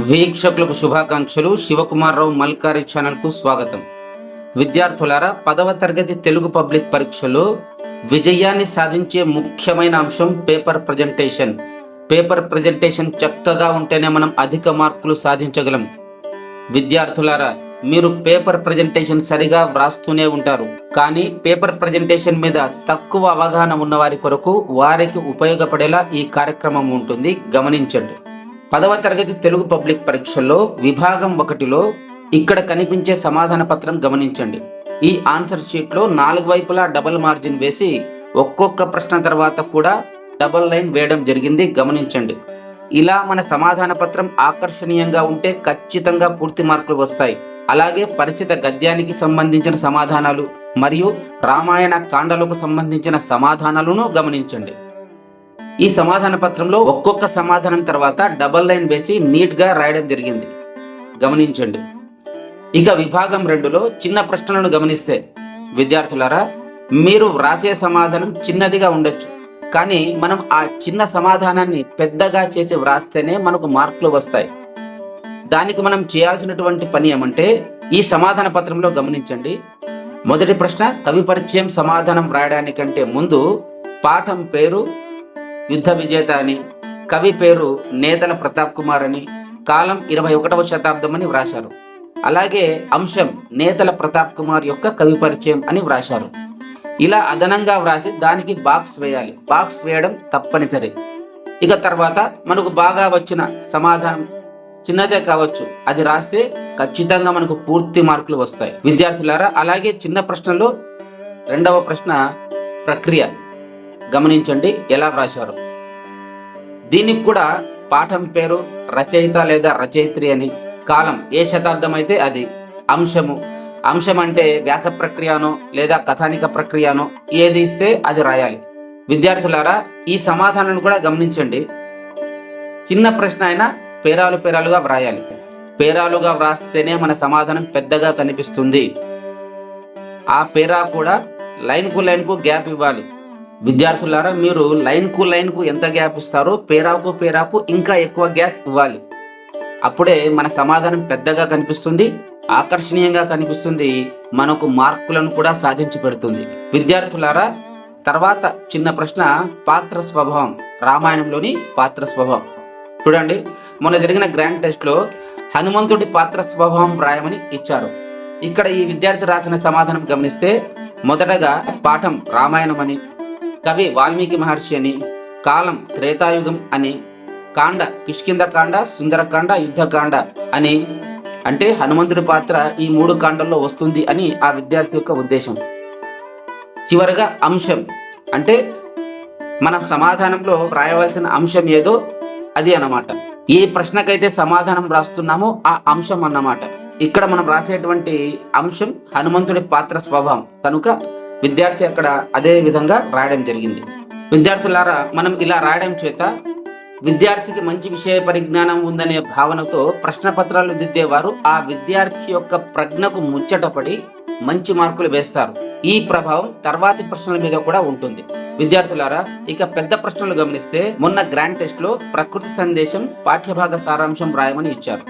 వీక్షకులకు శుభాకాంక్షలు. శివకుమార్రావు మల్కారి ఛానల్కు స్వాగతం. విద్యార్థులారా పదవ తరగతి తెలుగు పబ్లిక్ పరీక్షలో విజయాన్ని సాధించే ముఖ్యమైన అంశం పేపర్ ప్రజెంటేషన్. పేపర్ ప్రజెంటేషన్ చక్కగా ఉంటేనే మనం అధిక మార్కులు సాధించగలం. విద్యార్థులారా మీరు పేపర్ ప్రజెంటేషన్ సరిగా వ్రాస్తూనే ఉంటారు. కానీ పేపర్ ప్రజెంటేషన్ మీద తక్కువ అవగాహన ఉన్నవారి కొరకు వారికి ఉపయోగపడేలా ఈ కార్యక్రమం ఉంటుంది. గమనించండి. పదవ తరగతి తెలుగు పబ్లిక్ పరీక్షల్లో విభాగం ఒకటిలో ఇక్కడ కనిపించే సమాధాన పత్రం గమనించండి. ఈ ఆన్సర్ షీట్లో నాలుగు వైపులా డబల్ మార్జిన్ వేసి ఒక్కొక్క ప్రశ్న తర్వాత కూడా డబల్ లైన్ వేయడం జరిగింది గమనించండి. ఇలా మన సమాధాన పత్రం ఆకర్షణీయంగా ఉంటే ఖచ్చితంగా పూర్తి మార్కులు వస్తాయి. అలాగే పరిచిత గద్యానికి సంబంధించిన సమాధానాలు మరియు రామాయణ కాండలకు సంబంధించిన సమాధానాలను గమనించండి. ఈ సమాధాన పత్రంలో ఒక్కొక్క సమాధానం తర్వాత డబల్ లైన్ వేసి నీట్గా రాయడం జరిగింది. గమనించండి. ఇక విభాగం రెండులో చిన్న ప్రశ్నలను గమనిస్తే విద్యార్థులారా మీరు వ్రాసే సమాధానం చిన్నదిగా ఉండొచ్చు. కానీ మనం ఆ చిన్న సమాధానాన్ని పెద్దగా చేసి వ్రాస్తేనే మనకు మార్కులు వస్తాయి. దానికి మనం చేయాల్సినటువంటి పని ఏమంటే ఈ సమాధాన పత్రంలో గమనించండి. మొదటి ప్రశ్న కవి పరిచయం సమాధానం వ్రాయడానికంటే ముందు పాఠం పేరు యుద్ధ విజేత అని కవి పేరు నేతల ప్రతాప్ కుమార్ అని కాలం ఇరవై ఒకటవ శతాబ్దం అని వ్రాశారు. అలాగే అంశం నేతల ప్రతాప్ కుమార్ యొక్క కవి పరిచయం అని వ్రాశారు. ఇలా అదనంగా వ్రాసి దానికి బాక్స్ వేయాలి. బాక్స్ వేయడం తప్పనిసరి. ఇక తర్వాత మనకు బాగా వచ్చిన సమాధానం చిన్నదే కావచ్చు. అది రాస్తే ఖచ్చితంగా మనకు పూర్తి మార్కులు వస్తాయి. విద్యార్థులారా అలాగే చిన్న ప్రశ్నలో రెండవ ప్రశ్న ప్రక్రియ. గమనించండి ఎలా వ్రాశారు? దీనికి కూడా పాఠం పేరు రచయిత లేదా రచయిత్రి అని కాలం ఏ శతాబ్దం అయితే అది? అంశము. అంశం అంటే వ్యాస ప్రక్రియనో లేదా కథానిక ప్రక్రియనో ఏది ఇస్తే అది రాయాలి. విద్యార్థులారా ఈ సమాధానాన్ని కూడా గమనించండి. చిన్న ప్రశ్న అయినా పేరాలు పేరాలుగా వ్రాయాలి. పేరాలుగా వ్రాస్తేనే మన సమాధానం పెద్దగా కనిపిస్తుంది. ఆ పేరా కూడా లైన్కు లైన్కు గ్యాప్ ఇవ్వాలి. విద్యార్థులారా మీరు లైన్కు లైన్కు ఎంత గ్యాప్ ఇస్తారో పేరాకు పేరాకు ఇంకా ఎక్కువ గ్యాప్ ఇవ్వాలి. అప్పుడే మన సమాధానం పెద్దగా కనిపిస్తుంది ఆకర్షణీయంగా కనిపిస్తుంది మనకు మార్కులను కూడా సాధించి పెడుతుంది. విద్యార్థులారా తర్వాత చిన్న ప్రశ్న పాత్ర స్వభావం రామాయణంలోని పాత్ర స్వభావం. చూడండి మొన్న జరిగిన గ్రాండ్ టెస్ట్లో హనుమంతుడి పాత్ర స్వభావం రాయమని ఇచ్చారు. ఇక్కడ ఈ విద్యార్థి రాసిన సమాధానం గమనిస్తే మొదటగా పాఠం రామాయణం అని కవి వాల్మీకి మహర్షి అని కాలం త్రేతాయుగం అని కాండ కిష్కింద కాండ సుందరకాండ యుద్ధకాండ అని అంటే హనుమంతుడి పాత్ర ఈ మూడు కాండల్లో వస్తుంది అని ఆ విద్యార్థి యొక్క ఉద్దేశం. చివరగా అంశం అంటే మన సమాధానంలో రాయవలసిన అంశం ఏదో అది అన్నమాట. ఏ ప్రశ్నకైతే సమాధానం రాస్తున్నామో ఆ అంశం అన్నమాట. ఇక్కడ మనం రాసేటువంటి అంశం హనుమంతుడి పాత్ర స్వభావం. కనుక విద్యార్థి అక్కడ అదే విధంగా రాయడం జరిగింది. విద్యార్థులారా మనం ఇలా రాయడం చేత విద్యార్థికి మంచి విషయ పరిజ్ఞానం ఉందనే భావనతో ప్రశ్న పత్రాలు దిద్దేవారు ఆ విద్యార్థి యొక్క ప్రజ్ఞకు ముచ్చటపడి మంచి మార్కులు వేస్తారు. ఈ ప్రభావం తర్వాతి ప్రశ్నల మీద కూడా ఉంటుంది. విద్యార్థులారా ఇక పెద్ద ప్రశ్నలు గమనిస్తే మొన్న గ్రాండ్ టెస్ట్లో ప్రకృతి సందేశం పాఠ్యభాగ సారాంశం రాయమని ఇచ్చారు.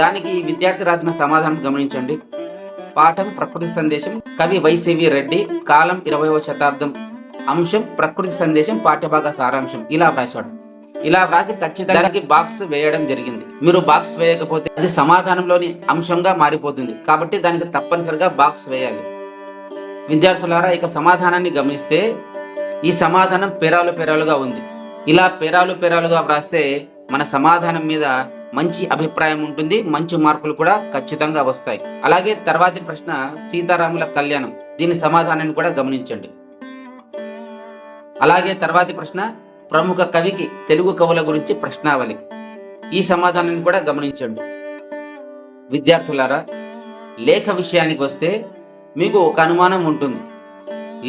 దానికి ఈ విద్యార్థి రాసిన సమాధానం గమనించండి. పాఠం ప్రకృతి సందేశం. కవి వైసివి రెడ్డి కాలం ఇరవైవ శతాబ్దం అంశం ప్రకృతి సందేశం పాఠ్యభాగ సారాంశం. ఇలా వ్రాసాడు ఇలా వ్రాసి ఖచ్చితంగా బాక్స్ వేయడం జరిగింది. మీరు బాక్స్ వేయకపోతే అది సమాధానంలోని అంశంగా మారిపోతుంది. కాబట్టి దానికి తప్పనిసరిగా బాక్స్ వేయాలి. విద్యార్థులారా ఇక సమాధానాన్ని గమనిస్తే ఈ సమాధానం పేరాలు పేరాలుగా ఉంది. ఇలా పేరాలు పేరాలుగా వ్రాస్తే మన సమాధానం మీద మంచి అభిప్రాయం ఉంటుంది మంచి మార్కులు కూడా ఖచ్చితంగా వస్తాయి. అలాగే తర్వాతి ప్రశ్న సీతారాముల కళ్యాణం. దీని సమాధానాన్ని కూడా గమనించండి. అలాగే తర్వాతి ప్రశ్న ప్రముఖ కవికి తెలుగు కవుల గురించి ప్రశ్నావళి. ఈ సమాధానాన్ని కూడా గమనించండి. విద్యార్థులారా లేఖ విషయానికి వస్తే మీకు ఒక అనుమానం ఉంటుంది.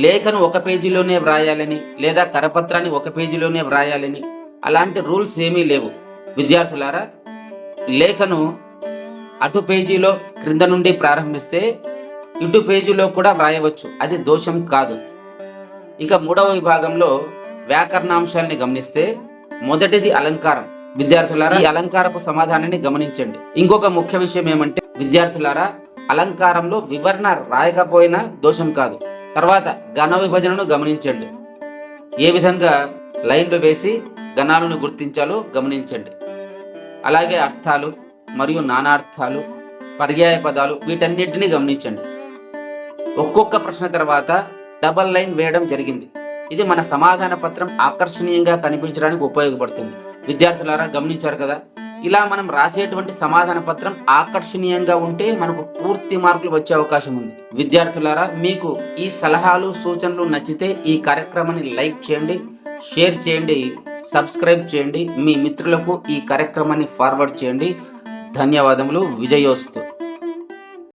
లేఖను ఒక పేజీలోనే వ్రాయాలని లేదా కరపత్రాన్ని ఒక పేజీలోనే వ్రాయాలని అలాంటి రూల్స్ ఏమీ లేవు. విద్యార్థులారా లేఖను అటు పేజీలో క్రింద నుండి ప్రారంభిస్తే ఇటు పేజీలో కూడా వ్రాయవచ్చు. అది దోషం కాదు. ఇక మూడవ విభాగంలో వ్యాకరణాంశాల్ని గమనిస్తే మొదటిది అలంకారం. విద్యార్థులారా ఈ అలంకారపు సమాధానాన్ని గమనించండి. ఇంకొక ముఖ్య విషయం ఏమంటే విద్యార్థులారా అలంకారంలో వివరణ రాయకపోయినా దోషం కాదు. తర్వాత ఘన విభజనను గమనించండి. ఏ విధంగా లైన్లు వేసి గణాలను గుర్తించాలో గమనించండి. అలాగే అర్థాలు మరియు నానార్థాలు పర్యాయ పదాలు వీటన్నిటిని గమనించండి. ఒక్కొక్క ప్రశ్న తర్వాత డబల్ లైన్ వేయడం జరిగింది. ఇది మన సమాధాన పత్రం ఆకర్షణీయంగా కనిపించడానికి ఉపయోగపడుతుంది. విద్యార్థులారా గమనించారు కదా? ఇలా మనం రాసేటువంటి సమాధాన పత్రం ఆకర్షణీయంగా ఉంటే మనకు పూర్తి మార్కులు వచ్చే అవకాశం ఉంది. విద్యార్థులారా మీకు ఈ సలహాలు సూచనలు నచ్చితే ఈ కార్యక్రమాన్ని లైక్ చేయండి. షేర్ చేయండి సబ్స్క్రైబ్ చేయండి. మీ మిత్రులకు ఈ కార్యక్రమాన్ని ఫార్వర్డ్ చేయండి. ధన్యవాదములు. విజయోస్తు.